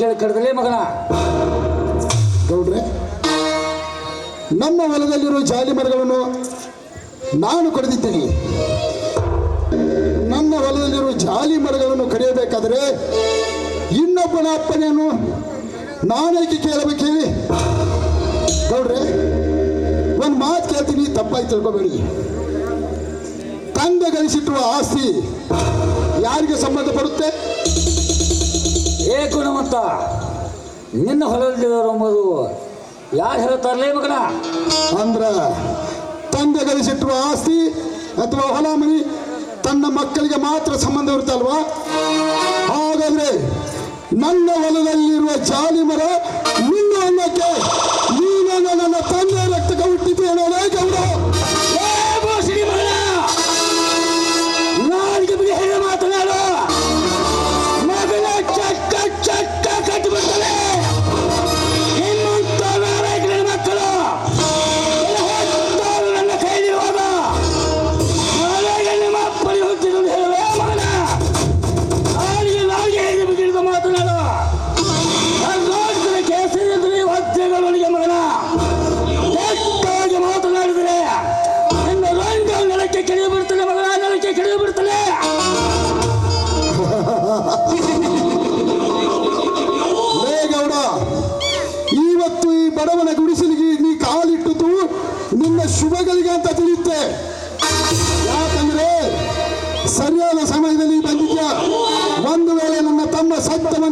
ಕೇಳಿ ಕರೆದಲೇ ಮಗನ. ಗೌಡ್ರೆ, ನಮ್ಮ ಹೊಲದಲ್ಲಿರೋ ಜಾಲಿ ಮರಗಳನ್ನು ನಾನು ಕಡಿದಿದ್ದೇನೆ. ನನ್ನ ಹೊಲದಲ್ಲಿರುವ ಜಾಲಿ ಮರಗಳನ್ನು ಕಡಿಯಬೇಕಾದರೆ ಇನ್ನೊಬ್ಬನ ಅಪ್ಪನೆಯನ್ನು ನಾನೇಕೆ ಕೇಳಬೇಕು ಹೇಳಿ? ಗೌಡ್ರೆ, ಒಂದು ಮಾತು ಕೇಳ್ತೀನಿ, ತಪ್ಪಾಗಿ ತಿಳ್ಕೊಬೇಡಿ. ತಂದೆ ಗಳಿಸಿಟ್ಟಿರುವ ಆಸ್ತಿ ಯಾರಿಗೆ ಸಂಬಂಧ ಬರುತ್ತೆ ಜಯ ಗುಣಮಂತ ನಿನ್ನ ಹೊಲದಲ್ಲಿರೋದು ಯಾರು ಹೇಳ್ತಾರಲೇ ಮಗನ? ಅಂದ್ರ ತಂದೆ ಗಳಿಸಿಟ್ಟಿರುವ ಆಸ್ತಿ ಅಥವಾ ಹೊಲ ಮನಿ ತನ್ನ ಮಕ್ಕಳಿಗೆ ಮಾತ್ರ ಸಂಬಂಧ ಇರುತ್ತಲ್ವಾ? ಹಾಗಾದ್ರೆ ನನ್ನ ಹೊಲದಲ್ಲಿರುವ ಜಾಲಿ ಮರ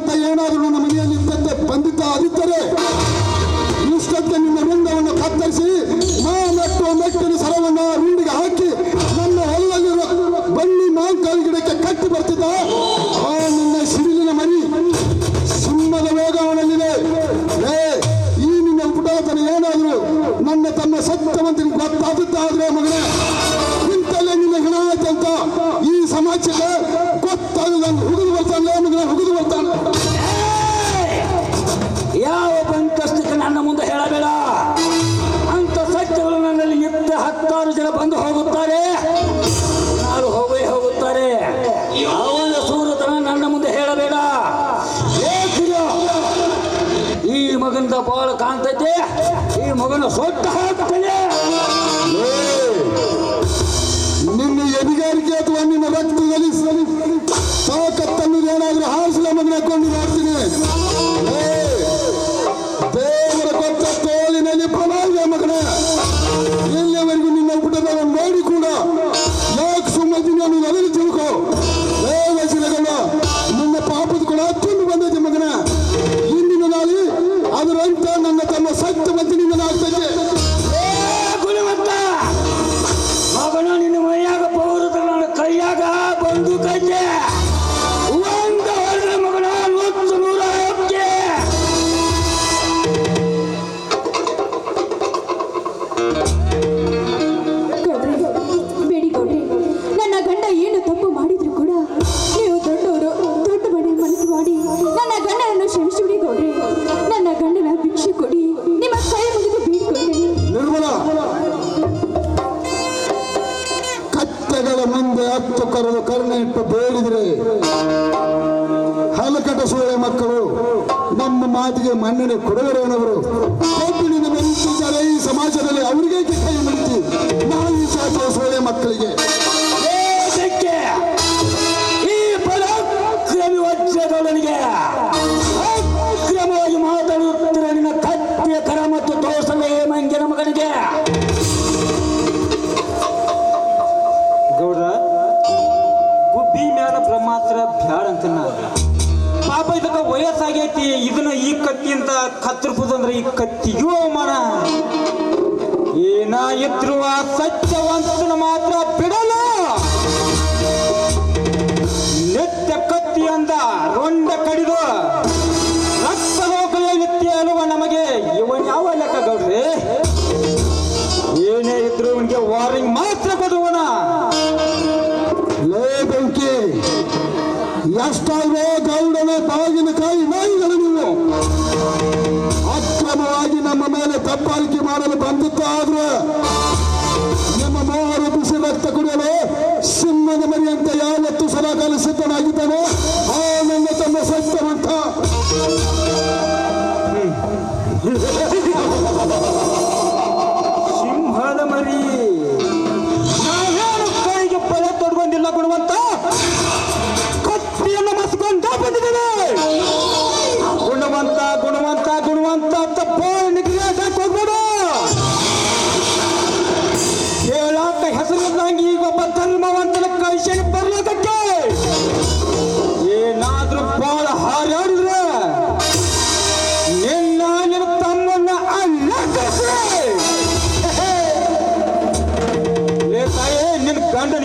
51 de ಮಕ್ಕಳೇ ತಾಗಿನ ಕಾಯಿ ನಾಯಿಗಳು ನೀವು. ಅಕ್ರಮವಾಗಿ ನಮ್ಮ ಮೇಲೆ ತಪ್ಪಾಲಿಕೆ ಮಾಡಲು ಬಂದಿದ್ದಾದ್ರೆ ನಿಮ್ಮ ಮೋಹರು ಬಿಸಿ ರಕ್ತ ಕುಡಿಯಲು ಸಿಂಹದ ಮರಿಯಂತೆ ಯಾವತ್ತು ಸದಾಕಾಲ ಸಿದ್ಧನಾಗಿದ್ದಾನೆ ಆ ನನ್ನ ತಮ್ಮ ಸತ್ಯವಂತ.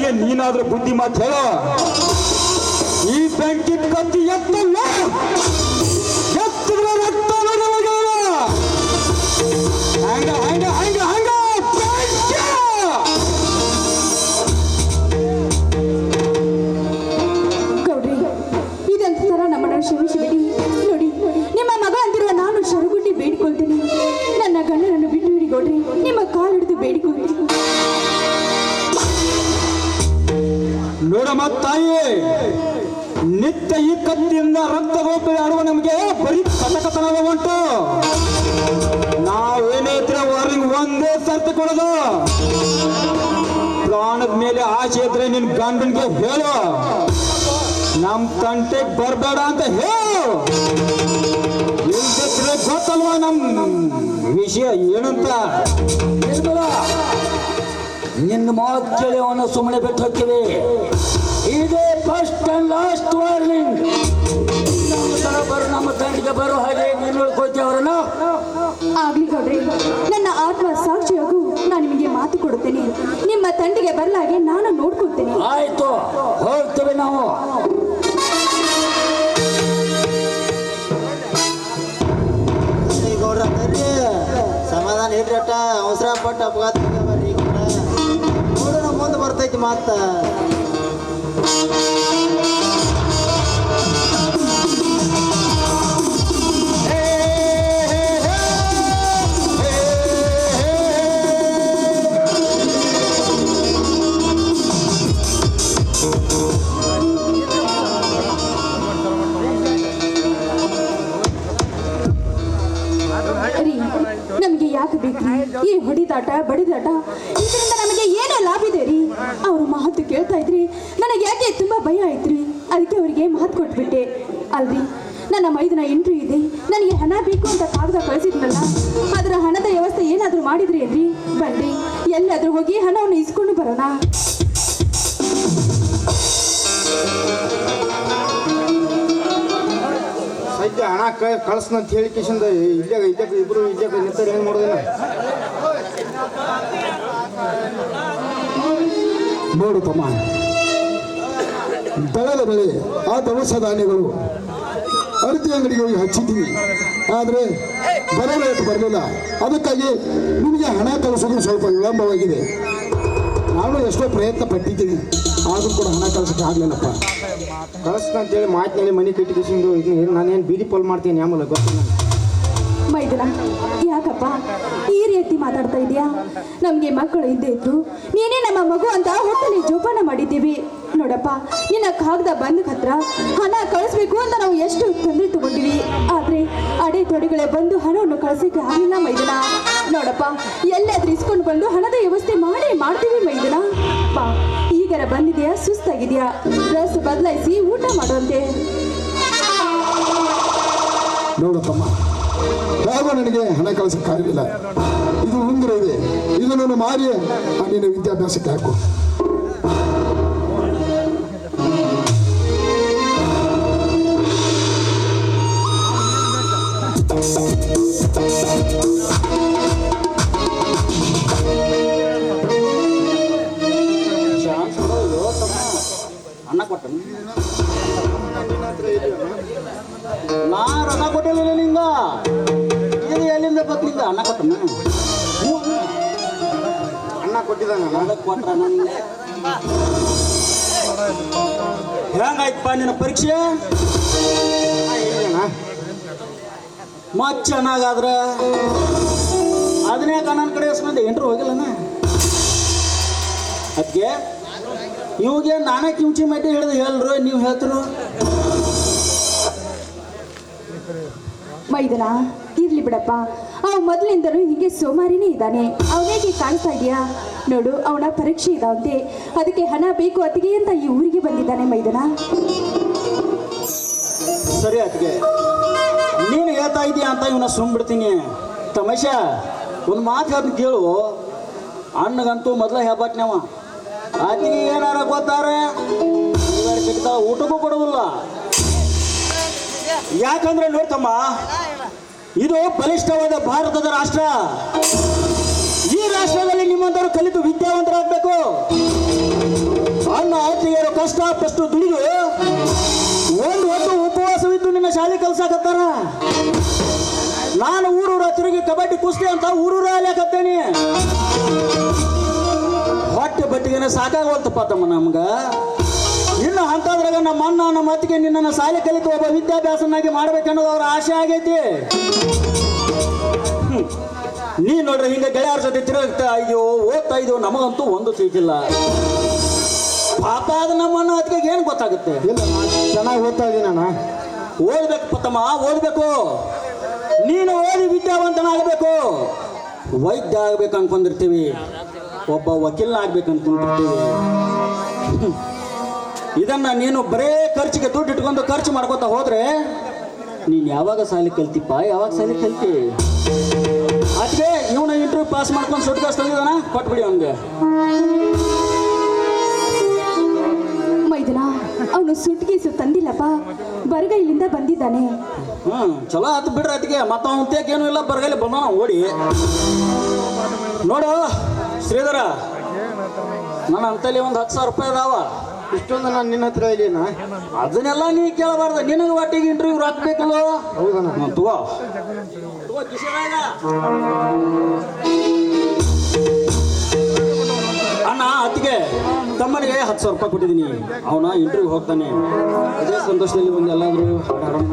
ಗಂಡನಿಗೆ ನೀನಾದ್ರೂ ಬುದ್ಧಿ ಮಾತು ಹೇಳ? ಈ ಬೆಂಕಿ ಕತ್ತಿ ಎತ್ತಲ್ಲ? ಎತ್ತಿದ್ರೆ ರಕ್ತ ಹಂಗ. ತಾಯಿ, ನಿತ್ಯ ಈ ಕತ್ತಿಯಿಂದ ರಕ್ತ ಗೋಪಿ ಆಡುವ ನಮಗೆ ಬರೀ ಕಟಕತನದ ಉಂಟು. ನಾವೇನೇ ಇದ್ರೆ ವಾರ್ನಿಂಗ್ ಒಂದೇ ಸರ್ತಿ ಕೊಡೋದು. ಪ್ರಾಣದ ಮೇಲೆ ಆಸೆ ಇದ್ರೆ ನಿನ್ ಗಂಡನ್ಗೆ ಹೇಳು. ನಮ್ ತಂಟೆಗ್ ಬರ್ಬೇಡ ಅಂತ ಹೇಳು. ಇಲ್ದಿದ್ರೆ ಗೊತ್ತಲ್ವಾ ನಮ್ ವಿಷಯ ಏನಂತ? ನಿನ್ನ ಮಾತು ಕೇಳಿ ಅವನ ಸುಮ್ಮನೆ ಬಿಟ್ಟು ಹೋಗ್ತೀವಿ. ಇದೇ ಫಸ್ಟ್ ಅಂಡ್ ಲಾಸ್ಟ್ ವಾರ್ನಿಂಗ್ ನಮ್ಮ ತರ ಬರೋ ನಮ್ಮ ತಂಡಿಗೆ ಬರೋ ಹಾಗೆ ನೀನು ಅವರನ್ನ ಆಗ್ಲಿ ಗೌಡ್ರಿ ನನ್ನ ಆತ್ಮ ಸಾಕ್ಷಿಯಾಗೂ ನಾನು ನಿಮಗೆ ಮಾತು ಕೊಡುತ್ತೇನೆ. ನಿಮ್ಮ ತಂಡಿಗೆ ಬರಲಾಗೆ ನಾನು ನೋಡ್ಕೊಳ್ತೇನೆ. ಆಯ್ತು ಹೋಗ್ತೇವೆ ನಾವು. ಸಮಾಧಾನ ಇರ್ರಿ ಅಟ್ಟ ಅವಸರ ಪಟ್ಟ ಅಪಘಾತ ನೋಡೋಣ ಮುಂದೆ ಬರ್ತೈತಿ ಮಾತ. ಈ ಹೊಡಿದಾಟ, ಬಡಿದಾಟ ಇದರಿಂದ ನಮಗೆ ಏನೇ ಲಾಭ ಇದೆ ರೀ? ಅವ್ರ ಮಾತು ಕೇಳ್ತಾ ಇದ್ರಿ, ನನಗೆ ಯಾಕೆ ತುಂಬಾ ಭಯ ಆಯ್ತ್ರಿ ಅದಕ್ಕೆ ಅವರಿಗೆ ಮಾತು ಕೊಟ್ಬಿಟ್ಟೆ. ಅಲ್ರಿ, ನನ್ನ ಮೈದನ ಇಂಟ್ರಿ ಇದೆ. ನನಗೆ ಹಣ ಬೇಕು ಅಂತ ಕಾಗದ ಕಳಿಸಿದ್ನಲ್ಲ, ಅದರ ಹಣದ ವ್ಯವಸ್ಥೆ ಏನಾದರೂ ಮಾಡಿದ್ರಿ ಏನ್ರಿ ಬನ್ನಿ ಎಲ್ಲಾದರೂ ಹೋಗಿ ಹಣವನ್ನು ಇಸ್ಕೊಂಡು ಬರೋಣ. ಹಣ ಕ ಕಳ್ಸನ ಅಂತ ಹೇಳಿ ಕಿಶನ್ ಇಲ್ಲೇ ಇಲ್ಲೇ ಇಬ್ರು ಇಲ್ಲೇ ನಿಂತಾರೆ ಏನು ಮಾಡೋದಿಲ್ಲ ನೋಡು ತಮ್ಮ. ಬೆಳೆದ ಬೆಳೆ ಆ ದವಸ ಧಾನ್ಯಗಳು ಅರ್ತಿ ಅಂಗಡಿಗೆ ಹೋಗಿ ಹಚ್ಚಿದ್ದೀವಿ ಆದರೆ ಬರೋ ರೇಟ್ ಬರಲಿಲ್ಲ. ಅದಕ್ಕಾಗಿ ನಿಮಗೆ ಹಣ ಕಳಿಸೋದು ಸ್ವಲ್ಪ ವಿಳಂಬವಾಗಿದೆ. ನಾನು ಎಷ್ಟೋ ಪ್ರಯತ್ನ ಪಟ್ಟಿದ್ದೀನಿ. ಆದರೂ ಕೂಡ ಹಣ ಕಳ್ಸೋಕ್ಕೆ ಆಗಲಿಲ್ಲಪ್ಪ. ಕಳ್ಸನ ಅಂತೇಳಿ ಮಾತಿನಲ್ಲಿ ಮನೆ ಕಟ್ಟಿ ಕಿಶಿಂದು ಇದನ್ನ ನಾನೇನು ಬೀದಿ ಪೋಲ್ ಮಾಡ್ತೀನಿ ಆಮೇಲೆ ಗೊತ್ತಿಲ್ಲ. ಮೈದನ ಯಾಕಪ್ಪ? ಈ ರೀತಿ ಮಾತಾಡ್ತಾ ಇದೆಯಾ ನಮಗೆ ಮಕ್ಕಳು ಇದ್ದೇ ಇದ್ರು. ನೀನೇ ನಮ್ಮ ಮಗು ಅಂತ ಹೋಟೆಲ್ ಜೋಪಾನ ಮಾಡಿದ್ದೀವಿ. ನೋಡಪ್ಪ, ನಿನ್ನ ಕಾಗದ ಬಂದ ಹತ್ರ ಹಣ ಕಳಿಸ್ಬೇಕು ಅಂತ ನಾವು ಎಷ್ಟು ತೊಂದರೆ ತಗೊಂಡಿವಿ. ಆದ್ರೆ ಅಡೆ ತೊಡೆಗಳೇ ಬಂದು ಹಣವನ್ನು ಕಳಿಸಕ್ಕೆ ಆಗಿಲ್ಲ ಮೈದನ. ನೋಡಪ್ಪ, ಎಲ್ಲಾದ್ರೂ ಇಸ್ಕೊಂಡು ಬಂದು ಹಣದ ವ್ಯವಸ್ಥೆ ಮಾಡಿ ಮಾಡ್ತೀವಿ ಮೈದನ. ಬಾ ಈಗರ ಬಂದಿದೆಯಾ? ಸುಸ್ತಾಗಿದ್ಯಾ? ಡ್ರೆಸ್ ಬದಲಾಯಿಸಿ ಊಟ ಮಾಡುವಂತೆ. ನೋಡು ಹೇಗೋ ನನಗೆ ಹಣ ಕಳಿಸೋಕ್ಕಾಗಲಿಲ್ಲ ಇದು ಉಂಗುರ ಇದೆ. ಇದನ್ನು ಮಾರಿ ಆ ನಿನ್ನ ವಿದ್ಯಾಭ್ಯಾಸಕ್ಕೆ ಹಾಕು. ಅನ್ನ ಕೊಟ್ಟ ನಾ ರೊಕ್ಕ ಕೊಟ್ಟಿಲ್ಲ ನಿಂಗ. ಇದು ಎಲ್ಲಿಂದ ಬತ್ಲಿಂದ ಅನ್ನ ಕೊಟ್ಟನ? ಅಣ್ಣ ಕೊಟ್ಟಿದ್ದಾನ ಅದಕ್ಕೆ ಕೊಟ್ರ ನನಗೆ ಹೆಂಗಾಯ್ತಪ್ಪ ನಿನ್ನ ಪರೀಕ್ಷೆ? ಮತ್ ಚೆನ್ನಾಗಾದ್ರ ಅದನ್ನೇ ನನ್ನ ಕಡೆ ಇಸ್ಕೊಂಡೆ ಎಂಟ್ರು ಹೋಗಿಲ್ಲನ? ಅದಕ್ಕೆ ಇವಾಗ ನಾನೇ ಕಿಂಚಿ ಮಟ್ಟಿ ಹಿಡಿದು ಹೇಳ್ರು ನೀವು ಹೇಳ್ತಿರು? ಮೈದನ, ಇರ್ಲಿ ಬಿಡಪ್ಪ. ಅವ ಮೊದ್ಲಿಂದಲೂ ಹೀಗೆ ಸೋಮಾರಿನೇ ಇದ್ದಾನೆ. ಅವನೇಗೆ ಕಾಣ್ತಾ ಇದೆಯಾ ನೋಡು, ಅವನ ಪರೀಕ್ಷೆ ಇದಾವಂತೆ. ಅದಕ್ಕೆ ಹಣ ಬೇಕು ಅತಿಗೆ ಅಂತ ಈ ಊರಿಗೆ ಬಂದಿದ್ದಾನೆ ಮೈದನ. ಸರಿ ಅತಿಗೆ ನೀನು ಹೇಳ್ತಾ ಇದೀಯ ಅಂತ ಇವನ ಸುಮ್ಬಿಡ್ತೀನಿ. ತಮಾಷ, ಒಂದು ಮಾತು ಅದ್ ಕೇಳು. ಅಣ್ಣಗಂತೂ ಮೊದಲ ಹೆಬ್ಬಟ್ನವ. ಆತಿಗೆ ಏನಾರ ಗೊತ್ತಾರೆ ಊಟಕ್ಕೂ ಕೊಡೋದಿಲ್ಲ ಯಾಕಂದ್ರೆ ನೋಡ್ತಮ್ಮ ಇದು ಬಲಿಷ್ಠವಾದ ಭಾರತದ ರಾಷ್ಟ್ರ. ಈ ರಾಷ್ಟ್ರದಲ್ಲಿ ನಿಮ್ಮಂತವ್ರು ಕಲಿತು ವಿದ್ಯಾವಂತರಾಗಬೇಕು. ಅಣ್ಣ ಅತ್ತಿಗೆಯರು ಕಷ್ಟ ಪಷ್ಟು ದುಡಿದು ಒಂದು ಹೊತ್ತು ಉಪವಾಸವಿದ್ದು ನಿನ್ನ ಶಾಲೆ ಕಲ್ಸಾಕತ್ತಾರ? ನಾನು ಊರೂರ ತಿರುಗಿ ಕಬಡ್ಡಿ ಕುಸ್ತಿ ಅಂತ ಊರೂರ ಅಲ್ಯಾಕತ್ತೇನಿ ಹೊಟ್ಟೆ ಬಟ್ಟಿಗೆನ ಸಾಕಾಗೋಲ್ತಪ್ಪ ತಮ್ಮ ನಮ್ಗ. ಅಂತದ್ರಾಗ ನಮ್ಮ ಅಣ್ಣ ನಮ್ಮ ಅತ್ತಿಗೆ ನಿನ್ನನ್ನು ಶಾಲೆ ಕಲಿತು ಒಬ್ಬ ವಿದ್ಯಾಭ್ಯಾಸನಾಗಿ ಮಾಡ್ಬೇಕನ್ನೋದು ಅವ್ರ ಆಸೆ ಆಗೈತಿ. ನೀ ನೋಡ್ರಿ ಹಿಂಗೆ ಗೆಳೆಯರ ಜೊತೆ ತಿರುಗ್ತಾ ಅಯ್ಯೋ ಓದ್ತಾ ಇದ್ದೋ ನಮಗಂತೂ ಒಂದು ಸಿಗಿಲ್ಲ ಪಾಪ ಅದು ನಮ್ಮನ್ನ ಅದಕ್ಕೆ ಏನು ಗೊತ್ತಾಗುತ್ತೆ? ಇಲ್ಲ ನಾನು ಚೆನ್ನಾಗಿ ಓದ್ತಾ ಇದ್ದೀನಿ ಅಣ್ಣ. ಓದ್ಬೇಕು ಪತ್ತಮ್ಮ ಓದ್ಬೇಕು. ನೀನು ಓದಿ ವಿದ್ಯಾವಂತನಾಗಬೇಕು ವೈದ್ಯ ಆಗ್ಬೇಕು ಅನ್ಕೊಂಡಿರ್ತೀವಿ. ಒಬ್ಬ ವಕೀಲ ಆಗ್ಬೇಕು ಅನ್ಕೊಂಡಿರ್ತೀವಿ. ಇದನ್ನ ನೀನು ಬರೇ ಖರ್ಚಿಗೆ ದುಡ್ಡು ಇಟ್ಕೊಂಡು ಖರ್ಚು ಮಾಡ್ಕೊತಾ ಹೋದ್ರೆ ನೀನು ಯಾವಾಗ ಸಾಲಿ ಕಲ್ತಿಪ್ಪ? ಯಾವಾಗ ಸಾಲಿ ಕಲ್ತಿ? ಅದಕ್ಕೆ ಇವನ ಇಂಟರ್ವ್ಯೂ ಪಾಸ್ ಮಾಡ್ಕೊಂಡು ಸುಟ್ಟು ಕಾಸು ತಂದಿದಾನ ಕೊಟ್ಬಿಡಿ ಅವನಿಗೆ. ಮೈದನ ಅವನು ಸುಟ್ಕೇಸು ತಂದಿಲ್ಲಪ್ಪ. ಬರಗೈಲಿಂದ ಬಂದಿದ್ದಾನೆ. ಹ್ಮ್ ಚಲೋ ಆತು ಬಿಡ್ರಿ ಅದಕ್ಕೆ ಮತ್ತ ಅವನ ಏನು ಇಲ್ಲ ಬರಗೈಲಿ ಬಂದ ಓಡಿ. ನೋಡು ಶ್ರೀಧರ. ನನ್ನ ಅಂತಲ್ಲಿ ಒಂದು ಹತ್ತು ಸಾವಿರ ರೂಪಾಯಿ ಅದಾವ. ಇಷ್ಟೊಂದು ನಾನು ನಿನ್ನ ಹತ್ರ ಇದೀನ ಅದನ್ನೆಲ್ಲ ನೀ ಕೇಳಬಾರ್ದು. ನಿನಗೆ ಒಟ್ಟಿಗೆ ಇಂಟರ್ವ್ಯೂ ಹಾಕ್ಬೇಕಲ್ಲ ಹೌದಣ್ಣ. ತಗೋ. ಅಣ್ಣ ಅತ್ತಿಗೆ ತಮ್ಮನಿಗೆ ಹತ್ತು ಸಾವಿರ ರೂಪಾಯಿ ಕೊಟ್ಟಿದ್ದೀನಿ. ಅವನ ಇಂಟರ್ವ್ಯೂ ಹೋಗ್ತಾನೆ. ಅದೇ ಸಂತೋಷದಲ್ಲಿ ಒಂದು ಎಲ್ಲಾದರೂ ಆಡೋಣ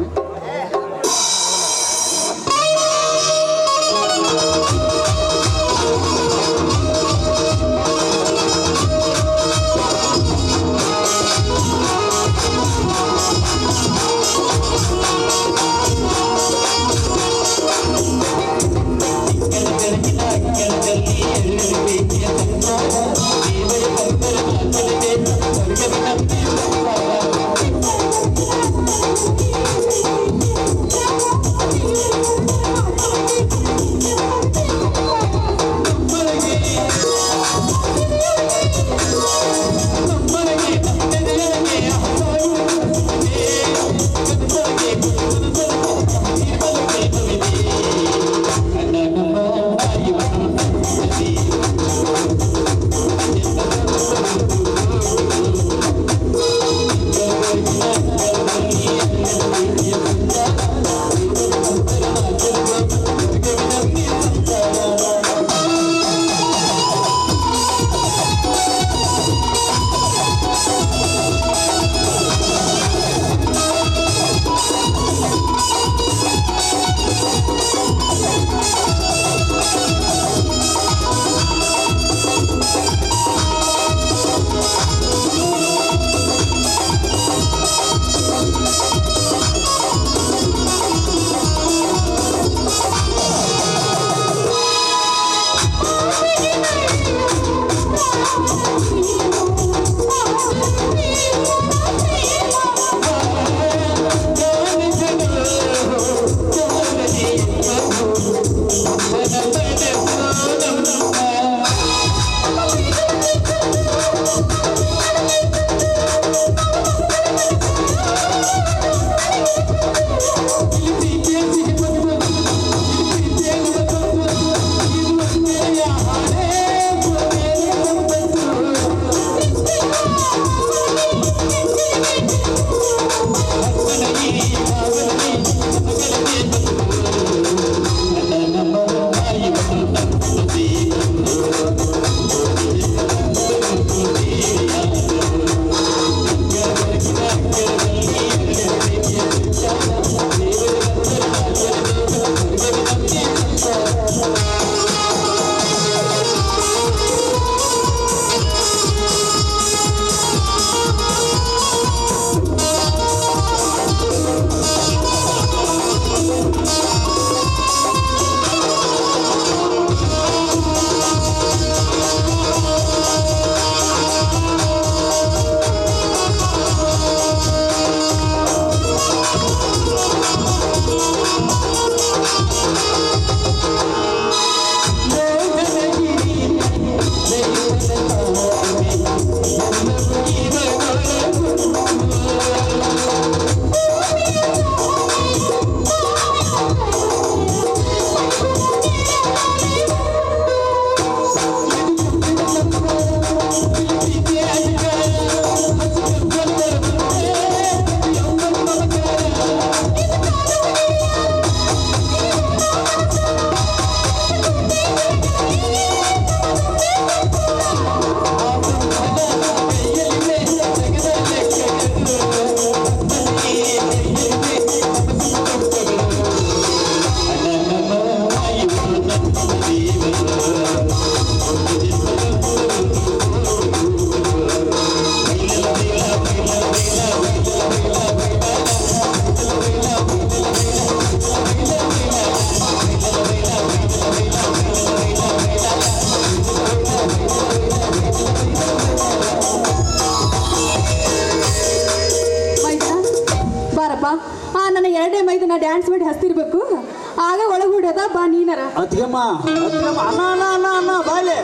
ಅತ್ತಿಗೆಮ್ಮ ಅತ್ತಿಗೆಮ್ಮ ಅಣ್ಣ ಅಣ್ಣ ಅಣ್ಣ ಅಣ್ಣ ಬಾಯ್ಲೆ.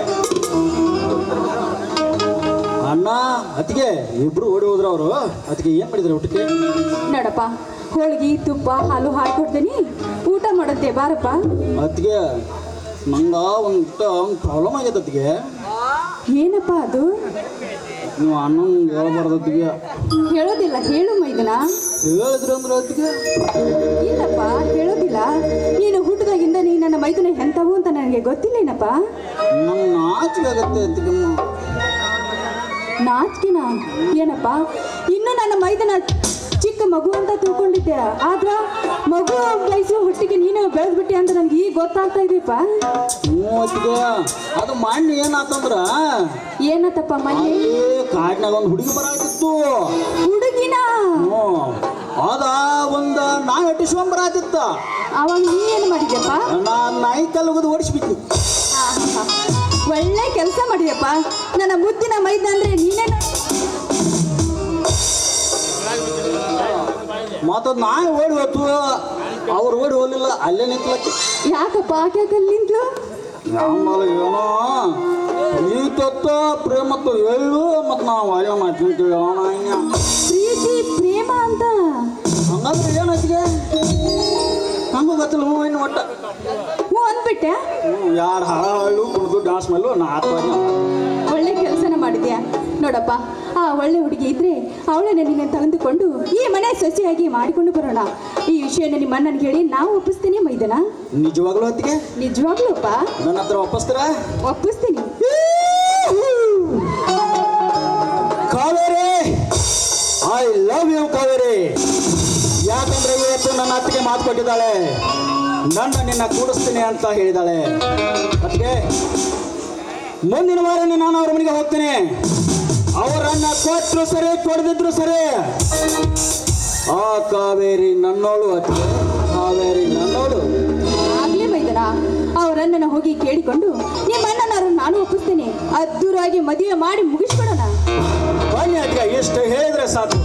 ಅಣ್ಣ ಅತ್ತಿಗೆ ಇಬ್ರು ಓಡಿ ಹೋದ್ರ ಅವರು. ಅದಕ್ಕೆ ಏನ್ ಮಾಡಿದ್ರು ಊಟಕ್ಕೆ? ನೋಡಪ್ಪ ಹೋಳಿಗೆ ತುಪ್ಪ ಹಾಲು ಹಾಕೊಡ್ತೀನಿ ಊಟ ಮಾಡುತ್ತೆ ಬಾರಪ್ಪ. ಅತ್ತಿಗೆ ನಂಗ ಒಂದು ಒಂದು ಪ್ರಾಬ್ಲಮ್ ಆಗೈತೆ ಅತ್ತಿಗೆ. ಏನಪ್ಪ ಅದು? ನೀವು ಅಣ್ಣನ ಹೇಳ್ಬಾರ್ದತ್ತಿಗೆ ಹೇಳೋದಿಲ್ಲ ಹೇಳು ಮೈದನ. ಹೇಳಿದ್ರು ಅಂದ್ರೆ ಅತ್ತಿಗೆ ಇಲ್ಲಪ್ಪ ಹೇಳೋದಿಲ್ಲ. ನೀನು ಹುಟ್ಟಿದಾಗಿಂದ ನೀ ನನ್ನ ಮೈದನ ಎಂತವು ಅಂತ ನನಗೆ ಗೊತ್ತಿಲ್ಲೇನಪ್ಪ? ನಮ್ಮ ನಾಚಿಕೆ ಆಗತ್ತೆ ಅತ್ತಿಗೆಮ್ಮ ನಾಚಿಕೆನಾ? ಏನಪ್ಪ? ಇನ್ನು ನನ್ನ ಮೈದನ ಚಿಕ್ಕ ಮಗು ಅಂತ ತಿಳ್ಕೊಂಡಿದ್ದೆ. ಆದ್ರ ಮಗು ವಯಸ್ಸು ಹೊಟ್ಟಿಗೆ ನೀನು ಬೆಳೆದ್ಬಿಟ್ಟೆ ಅಂತ ನಂಗೆ ಈಗ ಗೊತ್ತಾಗ್ತಾ ಇದೀಪ ಅದು ಮಣ್ಣು ಏನಾತಂದ್ರ? ಏನತ್ತಪ್ಪ ಮಣ್ಣು ಕಾಡಿನಾಗ ಒಂದು ಹುಡುಗಿ ಬರಾತಿತ್ತು. ಹುಡುಗಿನ? ಅದ ಒಂದ ನಾಯಿ ಹೊಟ್ಟಿಸ್ಕೊಂಡ್ ಬರಾತಿತ್ತ ಅವಾಗ ನೀ ಏನು ಮಾಡಿದ್ಯಪ್ಪ? ನಾ ನಾಯಿ ಕಲ್ಲುಗದು ಓಡಿಸ್ಬಿಟ್ಟು. ಒಳ್ಳೆ ಕೆಲಸ ಮಾಡಿದಪ್ಪ ನನ್ನ ಮುದ್ದಿನ ಮೈದ ಅಂದ್ರೆ ನೀನೇ ಮತ್ತದು ನಾ ಓಡಿ ಹೋತು ಅವ್ರು ಓಡಿ ಹೋಗ್ಲಿಲ್ಲ ಅಲ್ಲೇ ನಿಂತ್ಲಕ್ಕೆ. ಯಾಕಪ್ಪ ಆಕೆ ನಿಂತ್ಲು? ನಮ್ಮಲ್ಲಿ ಏನೋ ಈ ತೊತ್ತ ಪ್ರೇಮತ್ತು ಎಳ್ಳು ಮತ್ತು ನಾವು ಅಲೆ ಮಾಡ್ತೀವಿ ಅವನ ಪ್ರೀತಿ ಪ್ರೇಮ ಅಂತ? ಹಂಗಂದ್ರೆ ಏನತ್ತಿಗೆ ನಮಗೂ ಗೊತ್ತಿಲ್ಲ ಹ್ಞೂ ಇನ್ನು ಒಟ್ಟ. ಹ್ಞೂ ಅಂದ್ಬಿಟ್ಟೆ? ಹ್ಞೂ ಯಾರು ಹಾಳು ಕುಡಿದು ಡಾನ್ಸ್ ಮೇಲೂ ನಾ ಆತ್ವಾಗಿ ಒಳ್ಳೆ ಕೆಲಸನ ಮಾಡಿದ್ಯಾ? ನೋಡಪ್ಪ ಆ ಒಳ್ಳೆ ಹುಡುಗಿ ಇದ್ರೆ ಅವಳನ್ನ ನಿನ್ನ ತಂದುಕೊಂಡು ಈ ಮನೆ ಸಸಿಯಾಗಿ ಮಾಡಿಕೊಂಡು ಬರೋಣ. ಈ ವಿಷಯನ ನಿಮ್ಮ ಅಣ್ಣನಿಗೆ ಹೇಳಿ ನಾವು ಒಪ್ಪಿಸ್ತೀನಿ ಮೈದನ. ನಿಜವಾಗ್ಲೂ ಅತ್ತಿಗೆ? ನಿಜವಾಗ್ಲೂ ಅಪ್ಪ. ನನ್ನ ಹತ್ರ ಒಪ್ಪಿಸ್ತಾರ? ಒಪ್ಪಿಸ್ತೀನಿ. Kaveri! I love you Kaveri. ಯಾಕಂದ್ರೆ ಇವತ್ತು ನನ್ನ ಅತ್ತಿಗೆ ಮಾತು ಕೊಟ್ಟಿದ್ದಾಳೆ. ನನ್ನ ನಿನ್ನ ಕೂಡಿಸ್ತೀನಿ ಅಂತ ಹೇಳಿದಾಳೆ ಅದಕ್ಕೆ ಮುಂದಿನ ವಾರನೇ ನಾನು ಅವ್ರ ಮನೆಗೆ ಹೋಗ್ತೇನೆ. ಅವರನ್ನ ಕೊಟ್ಟರು ಸರಿ ಕೊಡದಿದ್ರು ಸರಿ. ಆ ಕಾವೇರಿ ನನ್ನೋಳು ಅತ್ತಿಗೆ ಕಾವೇರಿ ನನ್ನೋಳು. ಆಗ್ಲೇ ಬೈದರ? ಅವರನ್ನ ಹೋಗಿ ಕೇಳಿಕೊಂಡು ನಿಮ್ಮ ನಾನು ಒಪ್ಪಿಸ್ತೇನೆ. ಅದ್ದೂರಾಗಿ ಮದುವೆ ಮಾಡಿ ಮುಗಿಸ್ಕೊಡೋಣ ಬನ್ನಿ ಎಷ್ಟು ಹೇಳಿದ್ರೆ ಸಾಕು.